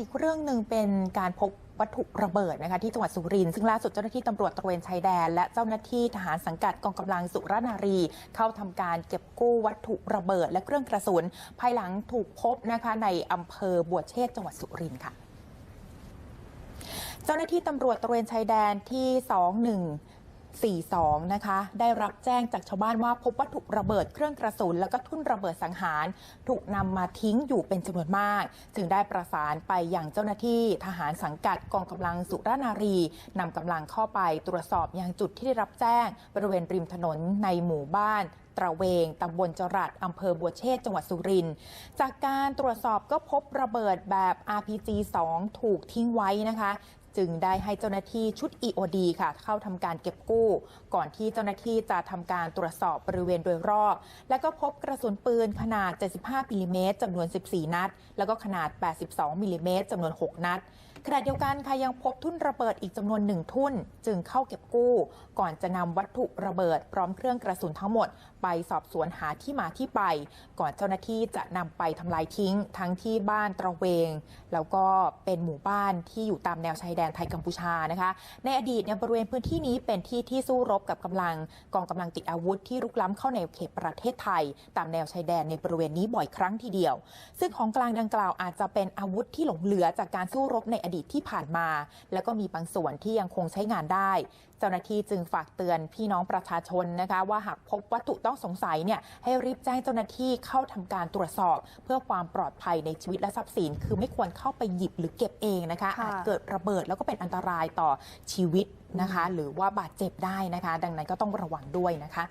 อีกเรื่องหนึ่งเป็นการพบวัตถุระเบิดนะคะที่จังหวัดสุรินทร์ซึ่งล่าสุดเจ้าหน้าที่ตำรวจตระเวนชายแดน และเจ้าหน้าที่ทหารสังกัดกองกำลังสุรนารี เข้าทำการเก็บกู้วัตถุระเบิด และเครื่องกระสุน ภายหลังถูกพบนะคะในอำเภอบัวเชษจังหวัดสุรินทร์ค่ะ เจ้าหน้าที่ตำรวจตระเวนชายแดนที่ 42 นะคะ ได้รับแจ้งจากชาวบ้านว่าพบวัตถุระเบิดเครื่องกระสุน แล้วก็ทุ่นระเบิดสังหาร ถูกนำมาทิ้งอยู่เป็นจำนวนมาก จึงได้ประสานไปยังเจ้าหน้าที่ทหารสังกัดกองกำลังสุรานารีนำกำลังเข้าไปตรวจสอบยังจุดที่ได้รับแจ้ง บริเวณริมถนนในหมู่บ้านตระเวง ตำบลจรัดอำเภอบัวเชษจังหวัดสุรินทร์ จากการตรวจสอบก็พบระเบิดแบบ RPG 2 ถูกทิ้งไว้นะคะ จึงได้ให้เจ้าหน้าที่ชุด EOD ค่ะ เข้าทำการเก็บกู้ ก่อนที่เจ้าหน้าที่จะทำการตรวจสอบบริเวณโดยรอบ และก็พบกระสุนปืนขนาด 75มิลลิเมตรจำนวน 14 นัด แล้วก็ขนาด 82มิลลิเมตรจำนวน 6 นัดขณะเดียวกันค่ะยังพบทุ่นระเบิดอีกจำนวนหนึ่งทุ่น จึงเข้าเก็บกู้ ก่อนจะนำวัตถุระเบิด พร้อมเครื่องกระสุนทั้งหมด ไปสอบสวนหาที่มาที่ไป ก่อนเจ้าหน้าที่จะนำไปทำลายทิ้ง ทั้งที่บ้านตระเวง แล้วก็เป็นหมู่บ้านที่อยู่ตามแนวชายแดนไทยกัมพูชานะคะ ในอดีตเนี่ยบริเวณพื้นที่นี้เป็นที่ที่สู้รบกับกำลังกองกำลังติดอาวุธที่รุกล้ำเข้าในเขตประเทศไทย ตามแนวชายแดนในบริเวณนี้บ่อยครั้งทีเดียว ซึ่งของกลางดังกล่าวอาจจะเป็นอาวุธที่หลงเหลือจากการสู้รบในอดีตที่ผ่านมา แล้วก็มีบางส่วนที่ยังคงใช้งานได้ เจ้าหน้าที่จึงฝากเตือนพี่น้องประชาชนนะคะ ว่าหากพบวัตถุต้องสงสัยเนี่ยให้รีบแจ้งเจ้าหน้าที่เข้าทำการตรวจสอบ เพื่อความปลอดภัยในชีวิตและทรัพย์สิน คือไม่ควรเข้าไปหยิบหรือเก็บเองนะคะค่ะอาจเกิดระเบิดแล้วก็เป็นอันตรายต่อชีวิตนะคะ หรือว่าบาดเจ็บได้นะคะ ดังนั้นก็ต้องระวังด้วยนะคะ